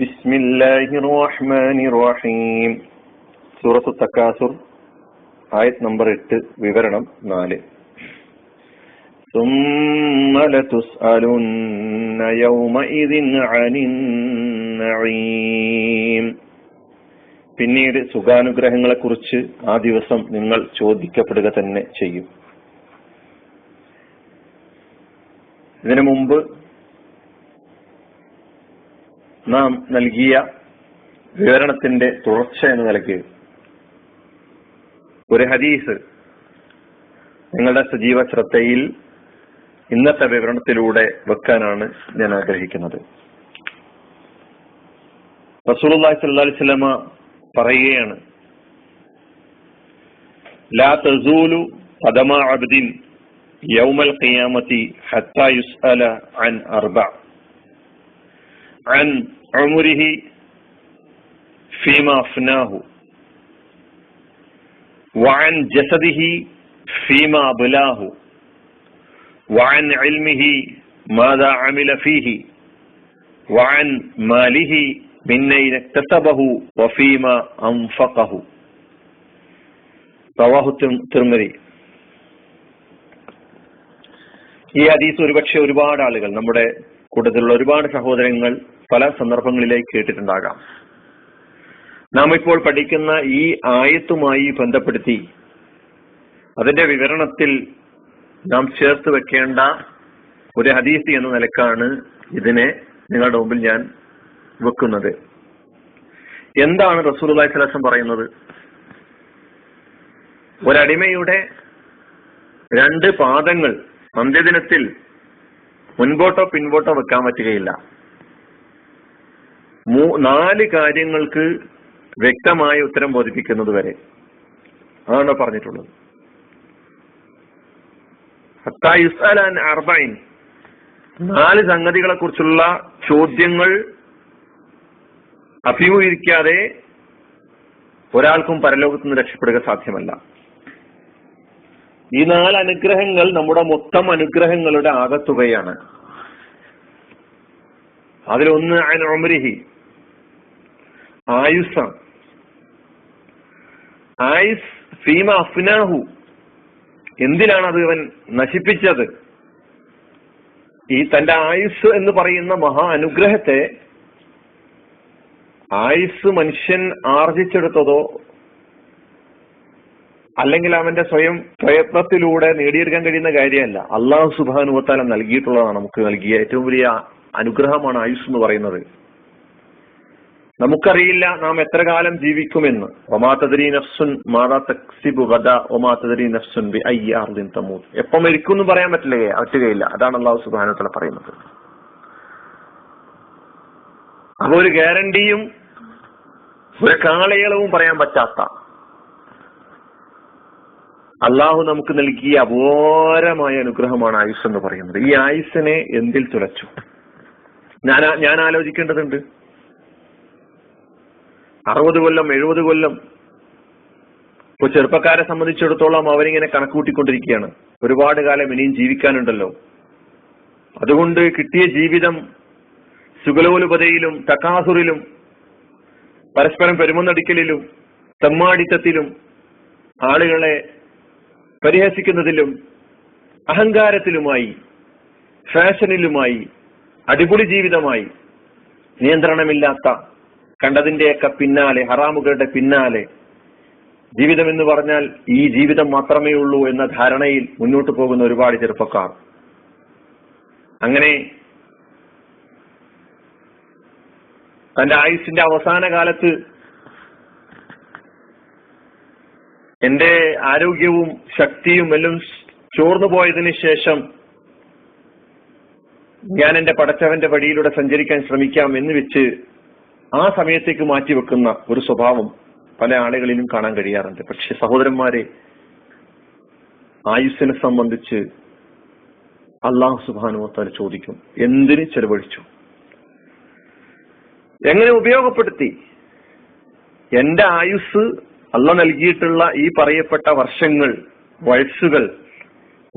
بسم الله الرحمن الرحيم സൂറത്ത് തക്കാസുർ ആയത് നമ്പർ എട്ട് വിവരണം നാല് ثم لتسألن يومئذ عن النعيم പിന്നീട് സുഖാനുഗ്രഹങ്ങളെ കുറിച്ച് ആ ദിവസം നിങ്ങൾ ചോദിക്കപ്പെടുക തന്നെ ചെയ്യും ഇതിനു മുമ്പ് നാം നൽകിയ വിവരണത്തിന്റെ തുടർച്ച എന്ന നിലയ്ക്ക് ഒരു ഹദീസ് നിങ്ങളുടെ സജീവ ശ്രദ്ധയിൽ ഇന്നത്തെ വിവരണത്തിലൂടെ വെക്കാനാണ് ഞാൻ ആഗ്രഹിക്കുന്നത്. റസൂലുള്ളാഹി സ്വല്ലല്ലാഹി അലൈഹി പറയുകയാണ് ലാ തസൂലു അബ്ദിൻ യൗമൽ ഖിയാമത്തി ഹത്താ യുസ്അല അൻ അർബഅ عن عمره فيما أفناه وعن جسده فيما بلاه وعن علمه ماذا عمل فيه وعن ماله من أين اكتسبه وفيما أنفقه റവാഹു തിർമരി ഈ ഹദീസ് ഒരുപക്ഷെ ഒരുപാട് ആളുകൾ നമ്മുടെ കൂട്ടത്തിലുള്ള ഒരുപാട് സഹോദരങ്ങൾ പല സന്ദർഭങ്ങളിലായി കേട്ടിട്ടുണ്ടാകാം. നാം ഇപ്പോൾ പഠിക്കുന്ന ഈ ആയത്തുമായി ബന്ധപ്പെടുത്തി അതിന്റെ വിവരണത്തിൽ നാം ചേർത്ത് വെക്കേണ്ട ഒരു ഹദീസ് എന്ന നിലക്കാണ് ഇതിനെ നിങ്ങളുടെ മുമ്പിൽ ഞാൻ വെക്കുന്നത്. എന്താണ് റസൂൽ സ്വലം പറയുന്നത്? ഒരടിമയുടെ രണ്ട് പാദങ്ങൾ അന്ത്യദിനത്തിൽ മുൻപോട്ടോ പിൻപോട്ടോ വെക്കാൻ പറ്റുകയില്ല. നാല് കാര്യങ്ങൾക്ക് വ്യക്തമായ ഉത്തരം ബോധിപ്പിക്കുന്നത് വരെ. അതാണ് പറഞ്ഞിട്ടുള്ളത്. അർബൈൻ. നാല് സംഗതികളെ കുറിച്ചുള്ള ചോദ്യങ്ങൾ അഭിമുഖീകരിക്കാതെ ഒരാൾക്കും പരലോകത്ത് നിന്ന് രക്ഷപ്പെടുക സാധ്യമല്ല. ഈ നാല് അനുഗ്രഹങ്ങൾ നമ്മുടെ മൊത്തം അനുഗ്രഹങ്ങളുടെ ആകത്തുകയാണ്. അതിലൊന്ന് അനൊമരിഹി ആയുസ ആയുസ് ഫീമ അഫ്നാഹു. എന്തിനാണ് അത് ഇവൻ നശിപ്പിച്ചത്? ഈ തന്റെ ആയുസ് എന്ന് പറയുന്ന മഹാ അനുഗ്രഹത്തെ ആയുസ് മനുഷ്യൻ ആർജിച്ചെടുത്തതോ അല്ലെങ്കിൽ അവന്റെ സ്വയം പ്രയത്നത്തിലൂടെ നേടിയെടുക്കാൻ കഴിയുന്ന കാര്യമല്ല. അള്ളാഹു സുബാനുവത്താല നൽകിയിട്ടുള്ളതാണ്. നമുക്ക് നൽകിയ ഏറ്റവും വലിയ അനുഗ്രഹമാണ് ആയുസ് എന്ന് പറയുന്നത്. നമുക്കറിയില്ല നാം എത്ര കാലം ജീവിക്കുമെന്ന്. ഒമാതരി നഫ്സുൻ മാതാ തക്സിബു ഗദ ഒമാതരി നഫ്സുൻ ബി അയ്യാർദിൻ തമൂത്ത് എപ്പം മരിക്കും എന്ന് പറയാൻ പറ്റില്ല പറ്റുകയില്ല. അതാണ് അള്ളാഹു സുബാനത്തല പറയുന്നത്. അപ്പൊ ഒരു ഗ്യാരണ്ടിയും ഒരു കാലയളവും പറയാൻ പറ്റാത്ത. അള്ളാഹു നമുക്ക് നൽകിയ അപാരമായ അനുഗ്രഹമാണ് ആയുസ് എന്ന് പറയുന്നത്. ഈ ആയുസിനെ എന്തിൽ തുലച്ചു ഞാൻ ഞാൻ ആലോചിക്കേണ്ടതുണ്ട് അറുപത് കൊല്ലം എഴുപത് കൊല്ലം. ഇപ്പൊ ചെറുപ്പക്കാരെ സംബന്ധിച്ചിടത്തോളം അവരിങ്ങനെ കണക്കുകൂട്ടിക്കൊണ്ടിരിക്കുകയാണ് ഒരുപാട് കാലം ഇനിയും ജീവിക്കാനുണ്ടല്ലോ. അതുകൊണ്ട് കിട്ടിയ ജീവിതം സുഗലോലുപതയിലും തക്കാസുറിലും പരസ്പരം പെരുമന്നടിക്കലിലും തെമ്മാടിത്തത്തിലും ആളുകളെ പരിഹസിക്കുന്നതിലും അഹങ്കാരത്തിലുമായി ഫാഷനിലുമായി അടിപൊളി ജീവിതമായി നിയന്ത്രണമില്ലാത്ത കണ്ടതിന്റെയൊക്കെ പിന്നാലെ ഹറാമുകളുടെ പിന്നാലെ. ജീവിതം എന്ന് പറഞ്ഞാൽ ഈ ജീവിതം മാത്രമേ ഉള്ളൂ എന്ന ധാരണയിൽ മുന്നോട്ട് പോകുന്ന ഒരുപാട് ചെറുപ്പക്കാർ. അങ്ങനെ തന്റെ ആയുസിന്റെ അവസാന കാലത്ത് എന്റെ ആരോഗ്യവും ശക്തിയും എല്ലാം ചോർന്നു പോയതിനു ശേഷം ഞാൻ എന്റെ പടച്ചവന്റെ വഴിയിലൂടെ സഞ്ചരിക്കാൻ ശ്രമിക്കാം എന്ന് വെച്ച് ആ സമയത്തേക്ക് മാറ്റിവെക്കുന്ന ഒരു സ്വഭാവം പല ആളുകളിലും കാണാൻ കഴിയാറുണ്ട്. പക്ഷെ സഹോദരന്മാരെ ആയുസ്സിനെ സംബന്ധിച്ച് അള്ളാഹു സുബാനുവത്താൽ ചോദിക്കും എന്തിന് ചെലവഴിച്ചു? എങ്ങനെ ഉപയോഗപ്പെടുത്തി? എന്റെ ആയുസ് അല്ല നൽകിയിട്ടുള്ള ഈ പറയപ്പെട്ട വർഷങ്ങൾ വയസ്സുകൾ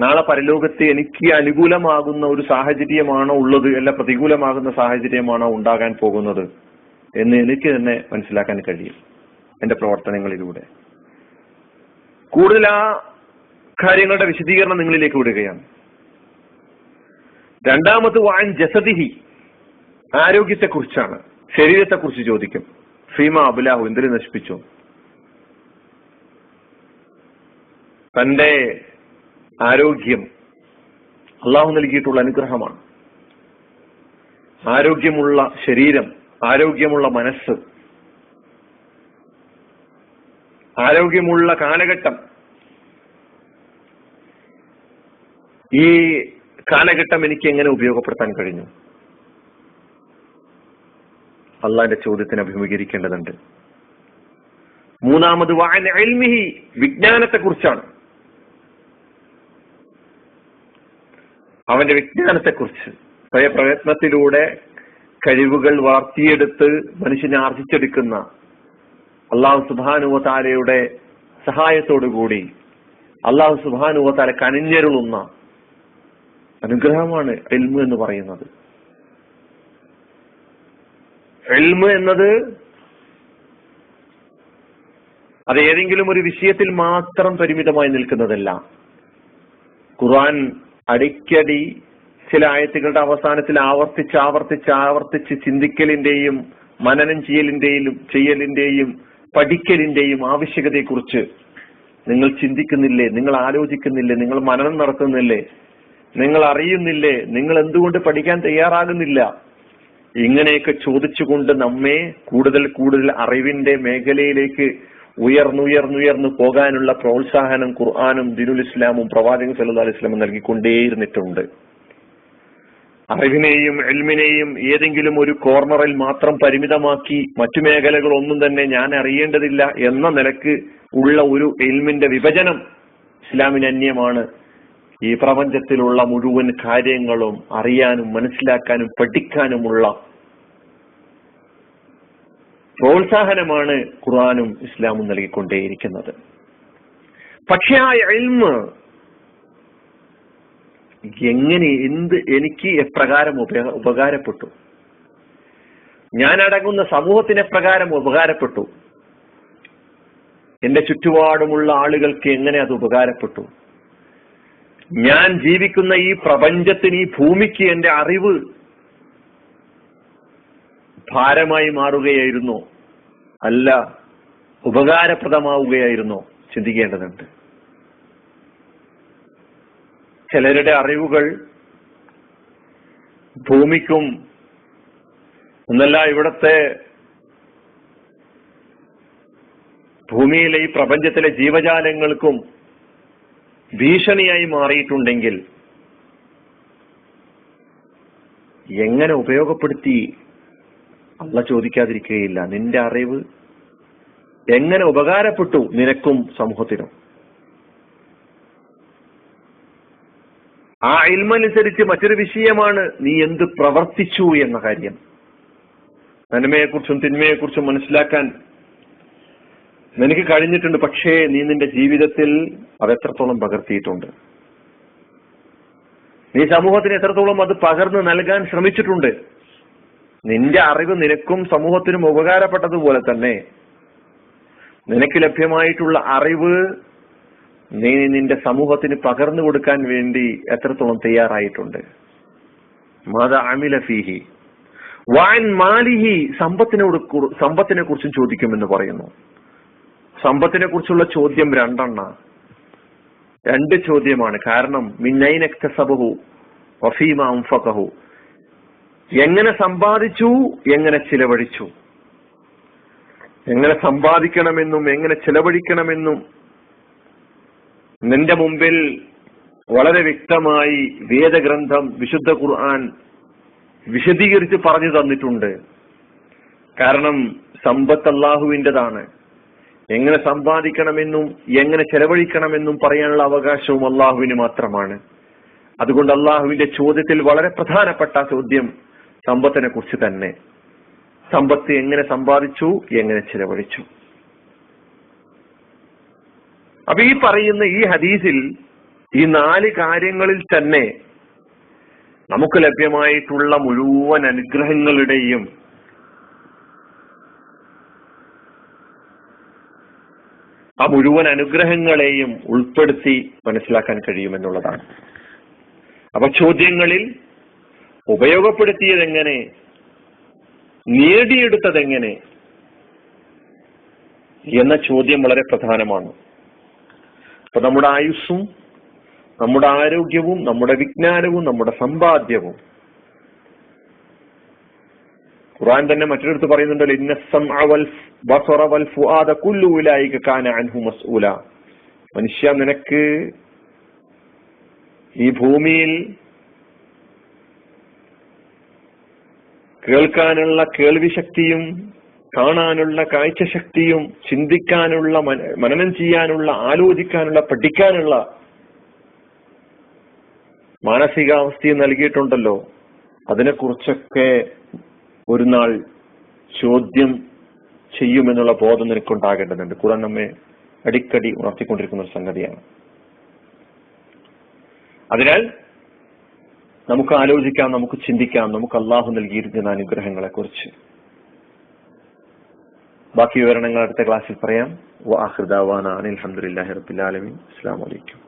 നാളെ പരലോകത്തെ എനിക്ക് അനുകൂലമാകുന്ന ഒരു സാഹചര്യമാണോ ഉള്ളത് അല്ല പ്രതികൂലമാകുന്ന സാഹചര്യമാണോ ഉണ്ടാകാൻ പോകുന്നത്? എന്ന് എനിക്ക് തന്നെ മനസ്സിലാക്കാൻ കഴിയും എന്റെ പ്രവർത്തനങ്ങളിലൂടെ. കൂടുതൽ ആ കാര്യങ്ങളുടെ വിശദീകരണം നിങ്ങളിലേക്ക് വിടുകയാണ്. രണ്ടാമത് വാൻ ജസദിഹി ആരോഗ്യത്തെ കുറിച്ചാണ് ശരീരത്തെ കുറിച്ച് ചോദിക്കും. ഫീമ അബുലാഹു എന്തിനു നശിപ്പിച്ചു? തന്റെ ആരോഗ്യം അള്ളാഹു നൽകിയിട്ടുള്ള അനുഗ്രഹമാണ്. ആരോഗ്യമുള്ള ശരീരം ആരോഗ്യമുള്ള മനസ്സ് ആരോഗ്യമുള്ള കാലഘട്ടം. ഈ കാലഘട്ടം എനിക്ക് എങ്ങനെ ഉപയോഗപ്പെടുത്താൻ കഴിഞ്ഞു? അള്ളാന്റെ ചോദ്യത്തിന് അഭിമുഖീകരിക്കേണ്ടതുണ്ട്. മൂന്നാമത് വാൻ വിജ്ഞാനത്തെ കുറിച്ചാണ് അവന്റെ വിജ്ഞാനത്തെ കുറിച്ച് സ്വയപ്രയത്നത്തിലൂടെ കഴിവുകൾ വളർത്തിയെടുത്ത് മനുഷ്യനെ ആർജിച്ചെടുക്കുന്ന അള്ളാഹു സുബാനുവതാലയുടെ സഹായത്തോടുകൂടി അള്ളാഹു സുബാനുവതാല കനിഞ്ഞരുളുന്ന അനുഗ്രഹമാണ് എൽമു എന്ന് പറയുന്നത്. എൽമു എന്നത് അത് ഏതെങ്കിലും ഒരു വിഷയത്തിൽ മാത്രം പരിമിതമായി നിൽക്കുന്നതല്ല. ഖുർആൻ അടിക്കടി ചില ആയത്തുകളുടെ അവസാനത്തിൽ ആവർത്തിച്ച് ആവർത്തിച്ച് ആവർത്തിച്ച് ചിന്തിക്കലിന്റെയും മനനം ചെയ്യലിന്റെയും ചെയ്യലിന്റെയും പഠിക്കലിന്റെയും ആവശ്യകതയെക്കുറിച്ച് നിങ്ങൾ ചിന്തിക്കുന്നില്ലേ? നിങ്ങൾ ആലോചിക്കുന്നില്ലേ? നിങ്ങൾ മനനം നടത്തുന്നില്ലേ? നിങ്ങൾ അറിയുന്നില്ലേ? നിങ്ങൾ എന്തുകൊണ്ട് പഠിക്കാൻ തയ്യാറാകുന്നില്ല? ഇങ്ങനെയൊക്കെ ചോദിച്ചുകൊണ്ട് നമ്മെ കൂടുതൽ കൂടുതൽ അറിവിന്റെ മേഖലയിലേക്ക് ഉയർന്നുയർന്നുയർന്നു പോകാനുള്ള പ്രോത്സാഹനം ഖുർആാനും ദിനുൽ ഇസ്ലാമും പ്രവാചകൻ സല്ലു അലൈഹി സ്വലം നൽകിക്കൊണ്ടേയിരുന്നിട്ടുണ്ട്. അറിവിനെയും എൽമിനെയും ഏതെങ്കിലും ഒരു കോർണറിൽ മാത്രം പരിമിതമാക്കി മറ്റു മേഖലകളൊന്നും തന്നെ ഞാൻ അറിയേണ്ടതില്ല എന്ന നിലയ്ക്ക് ഉള്ള ഒരു എൽമിന്റെ വിഭജനം ഇസ്ലാമിന് അന്യമാണ്. ഈ പ്രപഞ്ചത്തിലുള്ള മുഴുവൻ കാര്യങ്ങളും അറിയാനും മനസ്സിലാക്കാനും പഠിക്കാനുമുള്ള പ്രോത്സാഹനമാണ് ഖുറാനും ഇസ്ലാമും നൽകിക്കൊണ്ടേയിരിക്കുന്നത്. പക്ഷേ ആ എൽമ് എങ്ങനെ എന്ത് എനിക്ക് എപ്രകാരം ഉപ- ഉപകാരപ്പെട്ടു? ഞാൻ അടങ്ങുന്ന സമൂഹത്തിന് എപ്രകാരം ഉപകാരപ്പെട്ടു? എന്റെ ചുറ്റുപാടുമുള്ള ആളുകൾക്ക് എങ്ങനെ അത് ഉപകാരപ്പെട്ടു? ഞാൻ ജീവിക്കുന്ന ഈ പ്രപഞ്ചത്തിന് ഈ ഭൂമിക്ക് എന്റെ അറിവ് ഭാരമായി മാറുകയായിരുന്നോ? അല്ല ഉപകാരപ്രദമാവുകയായിരുന്നോ? ചിന്തിക്കേണ്ടതുണ്ട്. ചിലരുടെ അറിവുകൾ ഭൂമിക്കും എന്നല്ല ഇവിടത്തെ ഭൂമിയിലെ ഈ പ്രപഞ്ചത്തിലെ ജീവജാലങ്ങൾക്കും ഭീഷണിയായി മാറിയിട്ടുണ്ടെങ്കിൽ എങ്ങനെ ഉപയോഗപ്പെടുത്തി അള്ള ചോദിക്കാതിരിക്കുകയില്ല? നിന്റെ അറിവ് എങ്ങനെ ഉപകാരപ്പെട്ടു നിനക്കും സമൂഹത്തിനും? ആ ഇൽമനുസരിച്ച് മറ്റൊരു വിഷയമാണ് നീ എന്ത് പ്രവർത്തിച്ചു എന്ന കാര്യം. നന്മയെക്കുറിച്ചും തിന്മയെക്കുറിച്ചും മനസ്സിലാക്കാൻ നിനക്ക് കഴിഞ്ഞിട്ടുണ്ട് പക്ഷേ നീ നിന്റെ ജീവിതത്തിൽ അത് എത്രത്തോളം പകർത്തിയിട്ടുണ്ട്? നീ സമൂഹത്തിന് എത്രത്തോളം അത് പകർന്നു നൽകാൻ ശ്രമിച്ചിട്ടുണ്ട്? നിന്റെ അറിവ് നിനക്കും സമൂഹത്തിനും ഉപകാരപ്പെട്ടതുപോലെ തന്നെ നിനക്ക് ലഭ്യമായിട്ടുള്ള അറിവ് നീ നിന്റെ സമൂഹത്തിന് പകർന്നു കൊടുക്കാൻ വേണ്ടി എത്രത്തോളം തയ്യാറായിട്ടുണ്ട്? മത അമില ഫീഹി. വാൻ മാലിഹി സമ്പത്തിനോട് സമ്പത്തിനെ കുറിച്ചും ചോദിക്കുമെന്ന് പറയുന്നു. സമ്പത്തിനെ കുറിച്ചുള്ള ചോദ്യം രണ്ടെണ്ണ. രണ്ട് ചോദ്യമാണ്. കാരണം മിന്നൈനക്തസബഹു വഫീമ അംഫകഹു എങ്ങനെ സമ്പാദിച്ചു എങ്ങനെ ചിലവഴിച്ചു. എങ്ങനെ സമ്പാദിക്കണമെന്നും എങ്ങനെ ചിലവഴിക്കണമെന്നും നിന്റെ മുമ്പിൽ വളരെ വ്യക്തമായി വേദഗ്രന്ഥം വിശുദ്ധ ഖുർആൻ വിശദീകരിച്ച് പറഞ്ഞു തന്നിട്ടുണ്ട്. കാരണം സമ്പത്ത് അള്ളാഹുവിന്റെതാണ് എങ്ങനെ സമ്പാദിക്കണമെന്നും എങ്ങനെ ചെലവഴിക്കണമെന്നും പറയാനുള്ള അവകാശവും അള്ളാഹുവിന് മാത്രമാണ്. അതുകൊണ്ട് അള്ളാഹുവിന്റെ ചോദ്യത്തിൽ വളരെ പ്രധാനപ്പെട്ട ചോദ്യം സമ്പത്തിനെ കുറിച്ച് തന്നെ. സമ്പത്ത് എങ്ങനെ സമ്പാദിച്ചു എങ്ങനെ ചെലവഴിച്ചു. അപ്പൊ ഈ പറയുന്ന ഈ ഹദീസിൽ ഈ നാല് കാര്യങ്ങളിൽ തന്നെ നമുക്ക് ലഭ്യമായിട്ടുള്ള മുഴുവൻ അനുഗ്രഹങ്ങളുടെയും ആ മുഴുവൻ അനുഗ്രഹങ്ങളെയും ഉൾപ്പെടുത്തി മനസ്സിലാക്കാൻ കഴിയുമെന്നുള്ളതാണ്. അപ്പൊ ചോദ്യങ്ങളിൽ ഉപയോഗപ്പെടുത്തിയതെങ്ങനെ? നേടിയെടുത്തതെങ്ങനെ? എന്ന ചോദ്യം വളരെ പ്രധാനമാണ്. അപ്പൊ നമ്മുടെ ആയുസ്സും നമ്മുടെ ആരോഗ്യവും നമ്മുടെ വിജ്ഞാനവും നമ്മുടെ സമ്പാദ്യവും. ഖുർആൻ തന്നെ മറ്റൊരിടത്ത് പറയുന്നുണ്ടല്ലോ മനുഷ്യ നിനക്ക് ഈ ഭൂമിയിൽ കേൾക്കാനുള്ള കേൾവി ശക്തിയും കാണാനുള്ള കാഴ്ചശക്തിയും ചിന്തിക്കാനുള്ള മനനം ചെയ്യാനുള്ള ആലോചിക്കാനുള്ള പഠിക്കാനുള്ള മാനസികാവസ്ഥയും നൽകിയിട്ടുണ്ടല്ലോ. അതിനെക്കുറിച്ചൊക്കെ ഒരു നാൾ ചോദ്യം ചെയ്യുമെന്നുള്ള ബോധം നിനക്കുണ്ടാകേണ്ടതുണ്ട്. ഖുറാൻ നമ്മെ അടിക്കടി ഉണർത്തിക്കൊണ്ടിരിക്കുന്ന ഒരു സംഗതിയാണ്. അതിനാൽ നമുക്ക് ആലോചിക്കാം നമുക്ക് ചിന്തിക്കാം നമുക്ക് അള്ളാഹു നൽകിയിരിക്കുന്ന അനുഗ്രഹങ്ങളെ കുറിച്ച് ബാക്കി വിവരണങ്ങൾ അടുത്ത ക്ലാസ്സിൽ പറയാം. വാഹൃദാവാന അനിൽ അലഹമുല്ലാഹി റബിൻ അസ്സാം വലൈക്കും